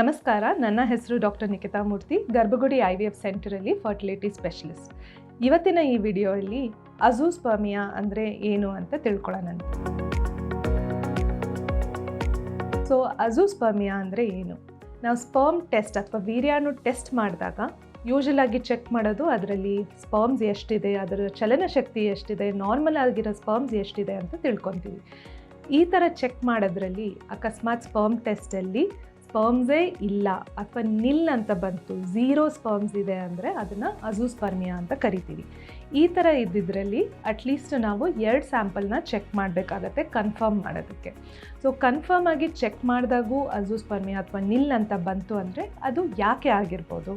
ನಮಸ್ಕಾರ, ನನ್ನ ಹೆಸರು doctor Nikhita Murthy, Garbhagudi I V F ಸೆಂಟರಲ್ಲಿ fertility specialist. ಇವತ್ತಿನ ಈ ವಿಡಿಯೋಯಲ್ಲಿ ಅಜೂಸ್ಪರ್ಮಿಯಾ ಅಂದರೆ ಏನು ಅಂತ ತಿಳ್ಕೊಳ್ಳೋಣ. ಸೊ ಅಜೂಸ್ಪರ್ಮಿಯಾ ಅಂದರೆ ಏನು? ನಾವು ಸ್ಪರ್ಮ್ ಟೆಸ್ಟ್ ಅಥವಾ ವೀರ್ಯಾಣು ಟೆಸ್ಟ್ ಮಾಡಿದಾಗ ಯೂಶಲ್ ಆಗಿ ಚೆಕ್ ಮಾಡೋದು ಅದರಲ್ಲಿ ಸ್ಪರ್ಮ್ಸ್ ಎಷ್ಟಿದೆ, ಅದರ ಚಲನಶಕ್ತಿ ಎಷ್ಟಿದೆ, ನಾರ್ಮಲ್ ಆಗಿರೋ ಸ್ಪರ್ಮ್ಸ್ ಎಷ್ಟಿದೆ ಅಂತ ತಿಳ್ಕೊತೀವಿ. ಈ ಥರ ಚೆಕ್ ಮಾಡೋದ್ರಲ್ಲಿ ಅಕಸ್ಮಾತ್ ಸ್ಪರ್ಮ್ ಟೆಸ್ಟಲ್ಲಿ ಸ್ಪರ್ಮ್ಸೇ ಇಲ್ಲ ಅಥವಾ ನಿಲ್ ಅಂತ ಬಂತು ಝೀರೋ ಸ್ಪರ್ಮ್ಸ್ ಇದೆ ಅಂದರೆ ಅದನ್ನು ಅಜೂಸ್ಪರ್ಮಿಯಾ ಅಂತ ಕರಿತೀವಿ. ಈ ಥರ ಇದ್ದಿದ್ರಲ್ಲಿ ಅಟ್ಲೀಸ್ಟ್ ನಾವು ಎರಡು ಸ್ಯಾಂಪಲ್ನ ಚೆಕ್ ಮಾಡಬೇಕಾಗತ್ತೆ ಕನ್ಫರ್ಮ್ ಮಾಡೋದಕ್ಕೆ. ಸೊ ಕನ್ಫರ್ಮ್ ಆಗಿ ಚೆಕ್ ಮಾಡಿದಾಗೂ ಅಜೂಸ್ಪರ್ಮಿಯಾ ಅಥವಾ ನಿಲ್ ಅಂತ ಬಂತು ಅಂದರೆ ಅದು ಯಾಕೆ ಆಗಿರ್ಬೋದು?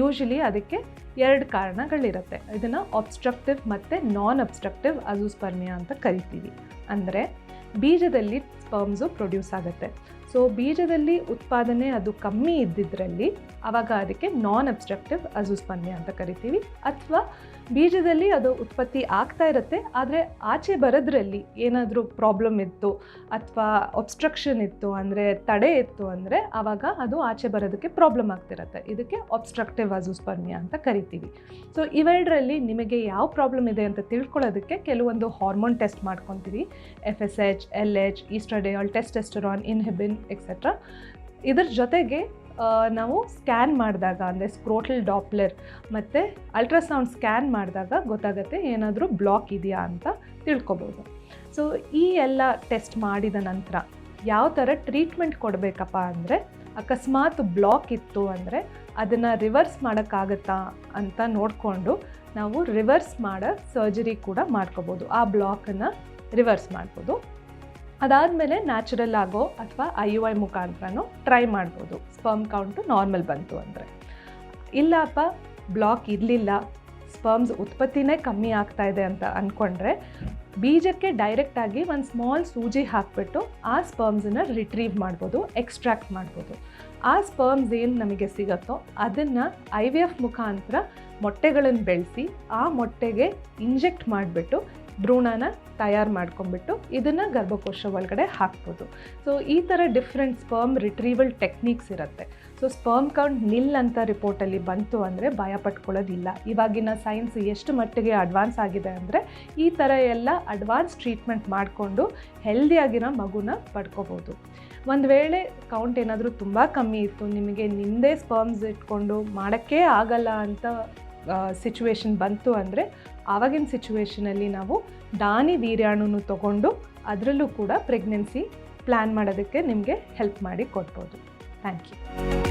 ಯೂಶಲಿ ಅದಕ್ಕೆ ಎರಡು ಕಾರಣಗಳಿರುತ್ತೆ. ಇದನ್ನು ಅಬ್ಸ್ಟ್ರಕ್ಟಿವ್ ಮತ್ತು ನಾನ್ ಅಬ್ಸ್ಟ್ರಕ್ಟಿವ್ ಅಜೂಸ್ಪರ್ಮಿಯಾ ಅಂತ ಕರಿತೀವಿ. ಅಂದರೆ ಬೀಜದಲ್ಲಿ ಸ್ಪರ್ಮ್ಸು ಪ್ರೊಡ್ಯೂಸ್ ಆಗುತ್ತೆ. ಸೊ ಬೀಜದಲ್ಲಿ ಉತ್ಪಾದನೆ ಅದು ಕಮ್ಮಿ ಇದ್ದಿದ್ರಲ್ಲಿ ಆವಾಗ ಅದಕ್ಕೆ ನಾನ್ ಅಬ್ಸ್ಟ್ರಕ್ಟಿವ್ ಅಜುಸ್ಪನ್ಯ ಅಂತ ಕರಿತೀವಿ. ಅಥವಾ ಬೀಜದಲ್ಲಿ ಅದು ಉತ್ಪತ್ತಿ ಆಗ್ತಾ ಇರುತ್ತೆ, ಆದರೆ ಆಚೆ ಬರೋದ್ರಲ್ಲಿ ಏನಾದರೂ ಪ್ರಾಬ್ಲಮ್ ಇತ್ತು, ಅಥವಾ ಒಬ್ಸ್ಟ್ರಕ್ಷನ್ ಇತ್ತು, ಅಂದರೆ ತಡೆ ಇತ್ತು ಅಂದರೆ ಆವಾಗ ಅದು ಆಚೆ ಬರೋದಕ್ಕೆ ಪ್ರಾಬ್ಲಮ್ ಆಗ್ತಿರತ್ತೆ. ಇದಕ್ಕೆ ಒಬ್ಸ್ಟ್ರಕ್ಟಿವ್ ಅಜುಸ್ಪನ್ಯ ಅಂತ ಕರಿತೀವಿ. ಸೊ ಇವೆರಡರಲ್ಲಿ ನಿಮಗೆ ಯಾವ ಪ್ರಾಬ್ಲಮ್ ಇದೆ ಅಂತ ತಿಳ್ಕೊಳ್ಳೋದಕ್ಕೆ ಕೆಲವೊಂದು ಹಾರ್ಮೋನ್ ಟೆಸ್ಟ್ ಮಾಡ್ಕೊತೀವಿ. F S H L H estradiol testosterone inhibin etcetera ಇದರ ಜೊತೆಗೆ ನಾವು ಸ್ಕ್ಯಾನ್ ಮಾಡಿದಾಗ, ಅಂದರೆ ಸ್ಕ್ರೋಟಲ್ ಡಾಪ್ಲರ್ ಮತ್ತು ಅಲ್ಟ್ರಾಸೌಂಡ್ ಸ್ಕ್ಯಾನ್ ಮಾಡಿದಾಗ ಗೊತ್ತಾಗುತ್ತೆ ಏನಾದರೂ ಬ್ಲಾಕ್ ಇದೆಯಾ ಅಂತ ತಿಳ್ಕೊಬೋದು. ಸೊ ಈ ಎಲ್ಲ ಟೆಸ್ಟ್ ಮಾಡಿದ ನಂತರ ಯಾವ ಥರ ಟ್ರೀಟ್ಮೆಂಟ್ ಕೊಡಬೇಕಪ್ಪ ಅಂದರೆ, ಅಕಸ್ಮಾತ್ ಬ್ಲಾಕ್ ಇತ್ತು ಅಂದರೆ ಅದನ್ನು ರಿವರ್ಸ್ ಮಾಡೋಕ್ಕಾಗತ್ತಾ ಅಂತ ನೋಡಿಕೊಂಡು ನಾವು ರಿವರ್ಸ್ ಮಾಡೋ ಸರ್ಜರಿ ಕೂಡ ಮಾಡ್ಕೋಬೋದು. ಆ ಬ್ಲಾಕನ್ನು ರಿವರ್ಸ್ ಮಾಡ್ಬೋದು. ಅದಾದಮೇಲೆ ನ್ಯಾಚುರಲ್ ಆಗೋ ಅಥವಾ ಐ ಯು ಐ ಮುಖಾಂತರನೂ ಟ್ರೈ ಮಾಡ್ಬೋದು. ಸ್ಪರ್ಮ್ ಕೌಂಟು ನಾರ್ಮಲ್ ಬಂತು ಅಂದರೆ. ಇಲ್ಲಪ್ಪ ಬ್ಲಾಕ್ ಇರಲಿಲ್ಲ. ಸ್ಪರ್ಮ್ಸ್ ಉತ್ಪತ್ತಿನೇ ಕಮ್ಮಿ ಆಗ್ತಾ ಇದೆ ಅಂತ ಅಂದ್ಕೊಂಡ್ರೆ ಬೀಜಕ್ಕೆ ಡೈರೆಕ್ಟಾಗಿ ಒಂದು ಸ್ಮಾಲ್ ಸೂಜಿ ಹಾಕಿಬಿಟ್ಟು ಆ ಸ್ಪರ್ಮ್ಸನ್ನು ರಿಟ್ರೀವ್ ಮಾಡ್ಬೋದು ಎಕ್ಸ್ಟ್ರಾಕ್ಟ್ ಮಾಡ್ಬೋದು. ಆ ಸ್ಪರ್ಮ್ಸ್ ಏನು ನಮಗೆ ಸಿಗುತ್ತೋ ಅದನ್ನು ಐ ವಿ ಎಫ್ ಮುಖಾಂತರ ಮೊಟ್ಟೆಗಳನ್ನು ಬೆಳೆಸಿ ಆ ಮೊಟ್ಟೆಗೆ ಇಂಜೆಕ್ಟ್ ಮಾಡಿಬಿಟ್ಟು ಭ್ರೂಣನ ತಯಾರು ಮಾಡ್ಕೊಂಡ್ಬಿಟ್ಟು ಇದನ್ನು ಗರ್ಭಕೋಶ ಒಳಗಡೆ ಹಾಕ್ಬೋದು. ಸೊ ಈ ಥರ ಡಿಫ್ರೆಂಟ್ ಸ್ಪರ್ಮ್ ರಿಟ್ರೀವಲ್ ಟೆಕ್ನಿಕ್ಸ್ ಇರುತ್ತೆ. ಸೊ ಸ್ಪರ್ಮ್ ಕೌಂಟ್ ನಿಲ್ ಅಂತ ರಿಪೋರ್ಟಲ್ಲಿ ಬಂತು ಅಂದರೆ ಭಯ ಪಟ್ಕೊಳ್ಳೋದಿಲ್ಲ. ಇವಾಗಿನ ಸೈನ್ಸ್ ಎಷ್ಟು ಮಟ್ಟಿಗೆ ಅಡ್ವಾನ್ಸ್ ಆಗಿದೆ ಅಂದರೆ ಈ ಥರ ಎಲ್ಲ ಅಡ್ವಾನ್ಸ್ ಟ್ರೀಟ್ಮೆಂಟ್ ಮಾಡಿಕೊಂಡು ಹೆಲ್ದಿಯಾಗಿರೋ ಮಗುನ ಪಡ್ಕೋಬೋದು. ಒಂದು ವೇಳೆ ಕೌಂಟ್ ಏನಾದರೂ ತುಂಬ ಕಮ್ಮಿ ಇತ್ತು, ನಿಮಗೆ ನಿಮ್ಮದೇ ಸ್ಪರ್ಮ್ಸ್ ಇಟ್ಕೊಂಡು ಮಾಡೋಕ್ಕೇ ಆಗಲ್ಲ ಅಂತ ಸಿಚುವೇಶನ್ ಬಂತು ಅಂದರೆ ಆವಾಗಿನ ಸಿಚುವೇಶನಲ್ಲಿ ನಾವು ದಾನಿ ವೀರ್ಯಾಣುನು ತಗೊಂಡು ಅದರಲ್ಲೂ ಕೂಡ ಪ್ರೆಗ್ನೆನ್ಸಿ ಪ್ಲ್ಯಾನ್ ಮಾಡೋದಕ್ಕೆ ನಿಮಗೆ ಹೆಲ್ಪ್ ಮಾಡಿ ಕೊಡ್ಬೋದು. Thank you